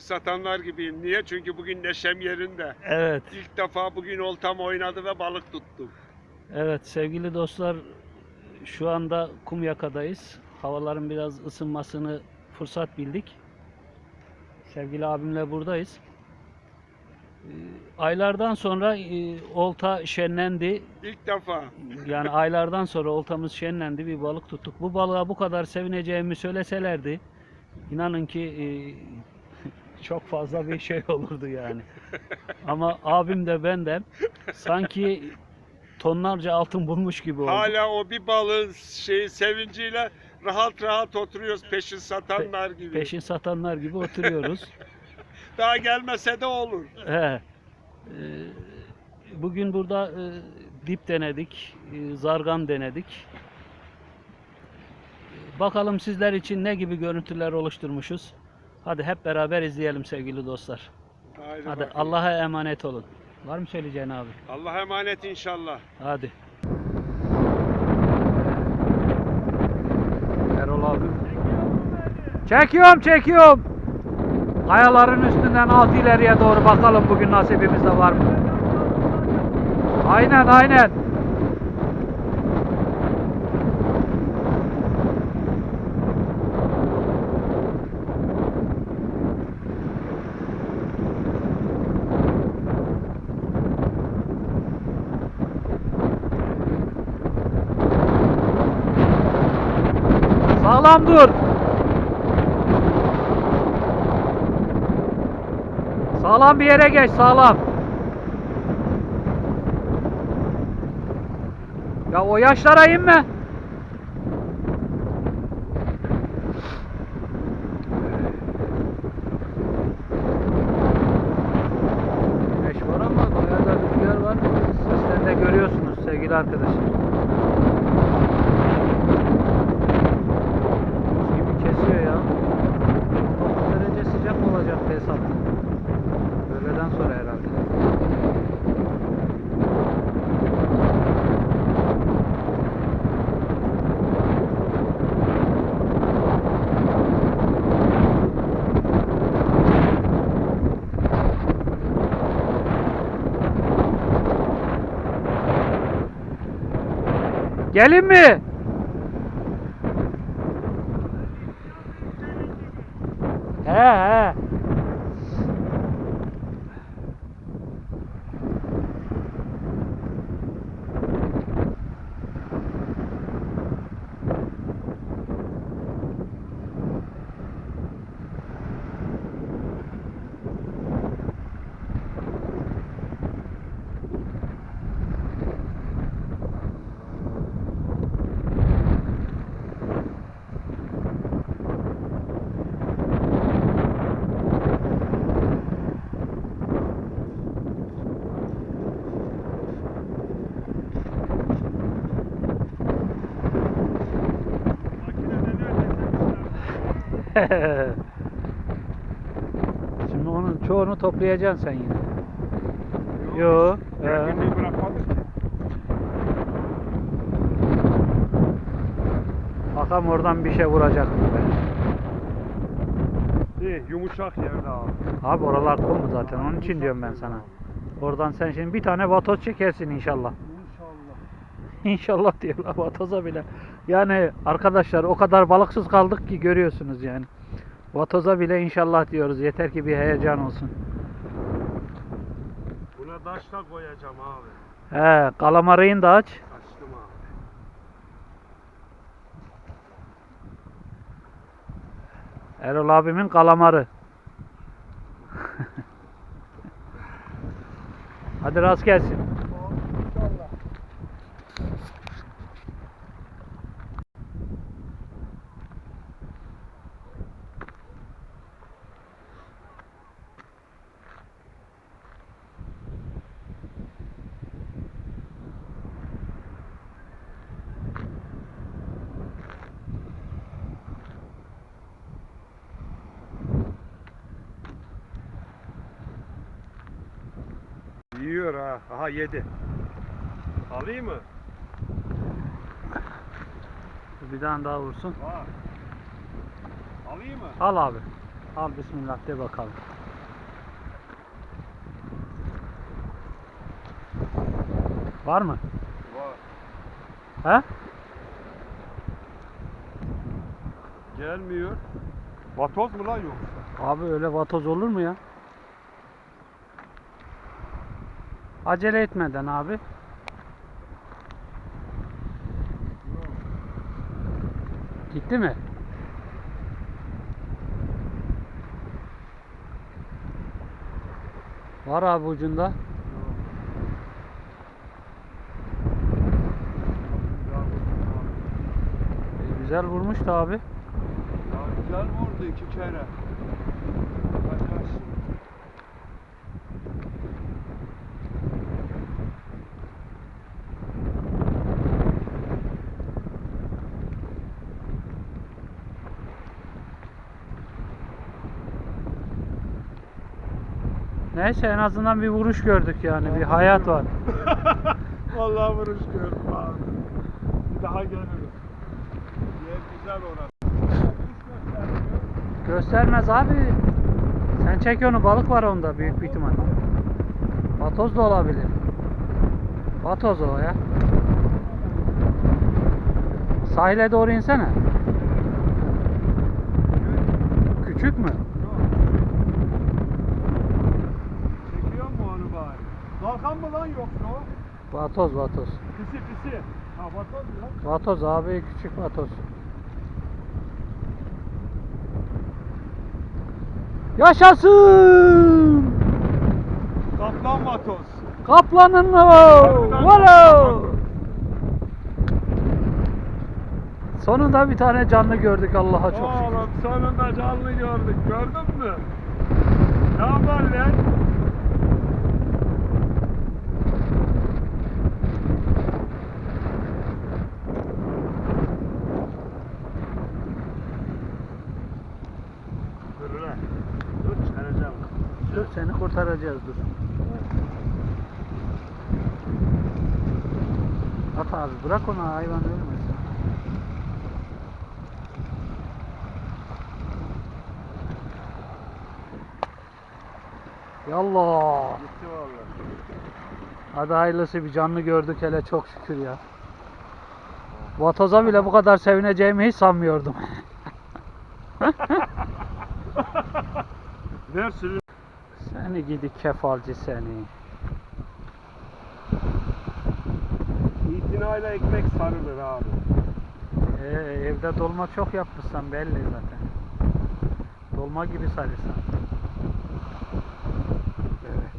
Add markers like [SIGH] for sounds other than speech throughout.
satanlar gibiyim. Niye? Çünkü bugün neşem yerinde. Evet, İlk defa bugün oltam oynadı ve balık tuttum. evet sevgili dostlar şu anda Kumyaka'dayız. Havaların biraz ısınmasını fırsat bildik. Sevgili abimle buradayız. Ee, Aylardan sonra e, olta şenlendi. İlk defa. Yani [LAUGHS] aylardan sonra oltamız şenlendi. Bir balık tuttuk. Bu balığa bu kadar sevineceğimi söyleselerdi inanın ki e, çok fazla bir şey [LAUGHS] olurdu yani. Ama abim de ben de sanki tonlarca altın bulmuş gibi oldu. Hala o bir balığın şey sevinciyle rahat rahat oturuyoruz peşin satanlar gibi. Peşin satanlar gibi oturuyoruz. [LAUGHS] Daha gelmese de olur. He. Ee, Bugün burada e, dip denedik, e, zargan denedik. Bakalım sizler için ne gibi görüntüler oluşturmuşuz. Hadi hep beraber izleyelim sevgili dostlar. Haydi Hadi bakayım. Allah'a emanet olun. Var mı söyleyeceğin abi? Allah'a emanet inşallah. Hadi. Erol abi. Çekiyorum çekiyorum. Kayaların üstünden alt ileriye doğru bakalım bugün nasibimizde var mı? Aynen aynen. Sağlam dur. Sağlam bir yere geç, sağlam. Ya o yaşlara inme. Güneş var ama bayağı da rüzgar var. Sizden de görüyorsunuz sevgili arkadaşlar. Gelin mi? He he. [LAUGHS] Şimdi onun çoğunu toplayacaksın sen yine. Yo. bırakmadık. Bakalım oradan bir şey vuracak mı be? İyi, yumuşak yerde abi. Abi oralar kum zaten onun için diyorum ben sana. Oradan sen şimdi bir tane vatoz çekersin. İnşallah. [LAUGHS] İnşallah diyorlar vatoza bile. Yani arkadaşlar o kadar balıksız kaldık ki görüyorsunuz yani. Vatoza bile inşallah diyoruz. Yeter ki bir heyecan olsun. Buna taş da koyacağım abi. He, kalamarıyın da aç. Açtım abi. Erol abimin kalamarı. [LAUGHS] Hadi rast gelsin. İnşallah. Yiyor ha. Aha yedi. Alayım mı? Bir tane daha vursun. Var. Alayım mı? Al abi. Al bismillah de bakalım. Var mı? Var. He? Gelmiyor. Vatoz mu lan yoksa? Abi öyle vatoz olur mu ya? Acele etmeden abi. Gitti mi? Var abi ucunda. E, güzel vurmuş da abi. Ya güzel vurdu iki kere. Neyse en azından bir vuruş gördük yani. Bir hayat var. [LAUGHS] Vallahi vuruş gördüm abi. Bir daha gelirim. Yer güzel orası. Göstermez abi. Sen çek onu balık var onda büyük bir ihtimal. Vatoz da olabilir. Vatoz o ya. Sahile doğru insene. Küçük mü? Çekiyor mu onu bari? Kalkan mı lan yoksa o? Vatoz vatoz. Pisi pisi. Ha vatoz mu lan? Vatoz abi küçük vatoz. Yaşasın! Kaplan vatoz. Kaplanın o! Valo! Sonunda bir tane canlı gördük Allah'a çok şükür. Oğlum sonunda canlı gördük. Gördün mü? Ne haber lan? Dur lan. Dur çıkaracağım. Dur seni kurtaracağız dur. At abi bırak onu hayvan ölmesin. Yallah. Gitti vallahi. Hadi hayırlısı bir canlı gördük hele çok şükür ya. Vatoza bile bu kadar sevineceğimi hiç sanmıyordum. [LAUGHS] Ver sürü. Seni gidi kefalci seni. İtinayla ekmek sarılır abi. Ee, evde dolma çok yapmışsan belli zaten. Dolma gibi sarırsan. Evet.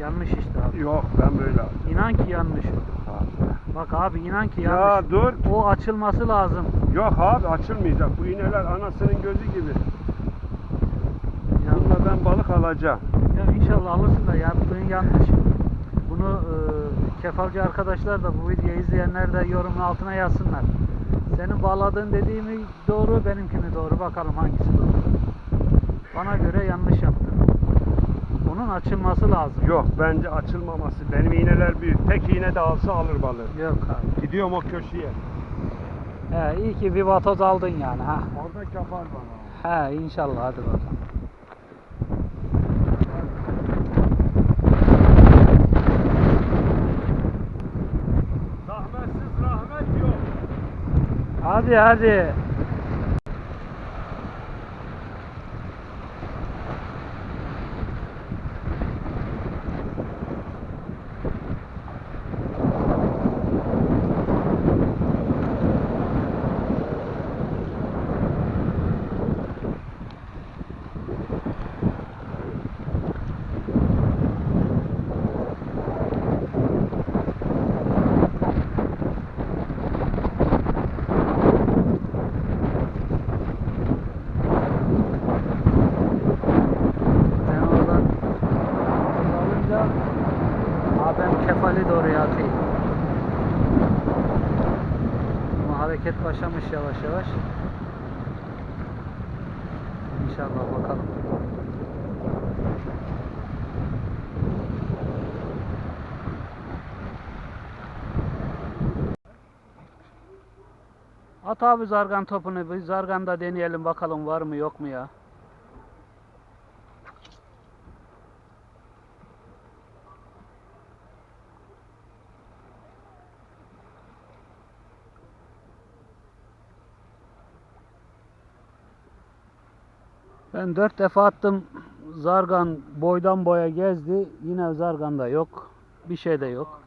Yanlış işte abi. Yok ben böyle aldım. İnan ki yanlış. Bak abi inan ki Ya yanlış. dur. O açılması lazım. Yok abi açılmayacak. Bu iğneler anasının gözü gibi. Ya, Bununla ben balık alacağım. ya inşallah alırsın da yaptığın yanlış. Bunu e, kefalci arkadaşlar da bu videoyu izleyenler de yorumun altına yazsınlar. Senin bağladığın dediğimi doğru, benimkini doğru. Bakalım hangisi doğru. Bana göre yanlış yaptın. Onun açılması lazım. Yok bence açılmaması. Benim iğneler büyük. Tek iğne de alsa alır balığı. Yok abi. Gidiyorum o köşeye. He, iyi ki bir vatoz aldın yani ha. Orada kapar bana. He inşallah hadi bakalım. Zahmetsiz rahmet yok. Hadi hadi. Ben oradan alınca abi ben kefali doğru atayım. Ama hareket başlamış yavaş yavaş. İnşallah bakalım. At abi zargan topunu. Bir zarganda deneyelim bakalım var mı yok mu ya. Ben dört defa attım. Zargan boydan boya gezdi. Yine zarganda yok. Bir şey de yok.